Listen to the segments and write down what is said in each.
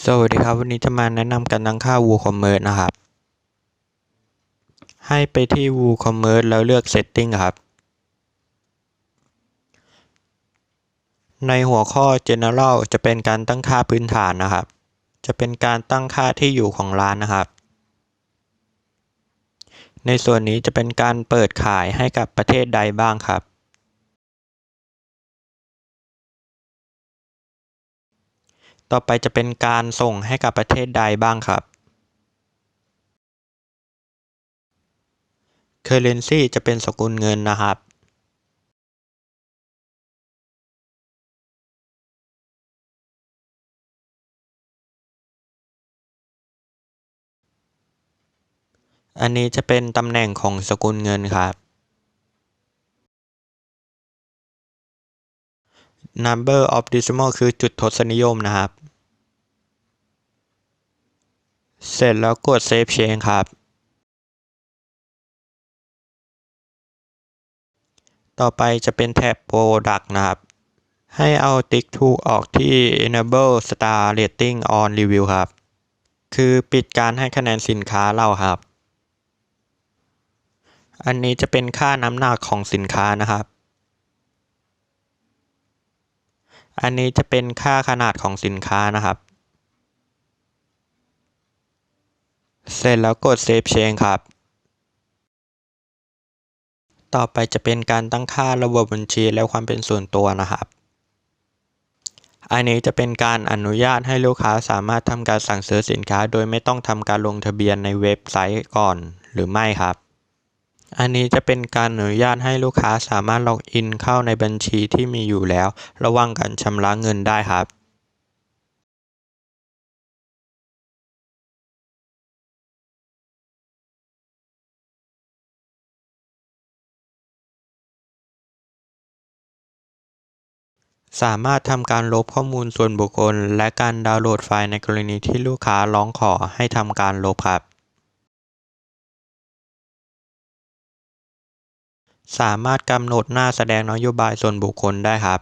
สวัสดีครับ วันนี้จะมาแนะนำการตั้งค่า WooCommerce นะครับ ให้ไปที่ WooCommerce แล้วเลือก Setting ครับ ในหัวข้อ General จะเป็นการตั้งค่าพื้นฐานนะครับ จะเป็นการตั้งค่าที่อยู่ของร้านนะครับ ในส่วนนี้จะเป็นการเปิดขายให้กับประเทศใดบ้างครับ ต่อไปจะเป็นการส่งให้กับประเทศใดบ้างครับ Currency จะเป็นสกุลเงินนะครับ อันนี้จะเป็นตำแหน่งของสกุลเงินครับ Number of decimal คือจุดทศนิยมนะครับ เสร็จแล้วกด Save Change ครับ ต่อไปจะเป็นแท็บ Product นะครับ ให้เอาติ๊กถูกออกที่ Enable Star Rating on Review ครับ คือปิดการให้คะแนนสินค้าเราครับ อันนี้จะเป็นค่าน้ำหนักของสินค้านะครับ อันนี้จะเป็นค่าขนาดของสินค้านะครับ เสร็จแล้วกด Save Change ครับ ต่อไปจะเป็นการตั้งค่าระบบบัญชีและความเป็นส่วนตัวนะครับ อันนี้จะเป็นการอนุญาตให้ลูกค้าสามารถทำการสั่งซื้อสินค้า โดยไม่ต้องทำการลงทะเบียนในเว็บไซต์ก่อนหรือไม่ครับ อันนี้จะเป็นการอนุญาตให้ลูกค้าสามารถล็อกอินเข้าในบัญชีที่มีอยู่แล้ว ระว่างการชำระเงินได้ครับสามารถทำการลบข้อมูลส่วนบุคคล และการดาวน์โหลดไฟล์ในกรณีที่ลูกค้าร้องขอให้ทำการลบครับ สามารถกำหนดหน้าแสดงนโยบายส่วนบุคคลได้ครับ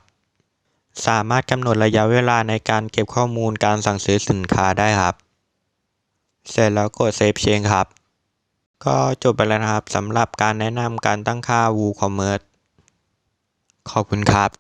สามารถกำหนดระยะเวลาในการเก็บข้อมูลการสั่งซื้อสินค้าได้ครับ เสร็จแล้วกดเซฟเชงครับ ก็จบไปแล้วนะครับสำหรับการแนะนำการตั้งค่า WooCommerce ขอบคุณครับ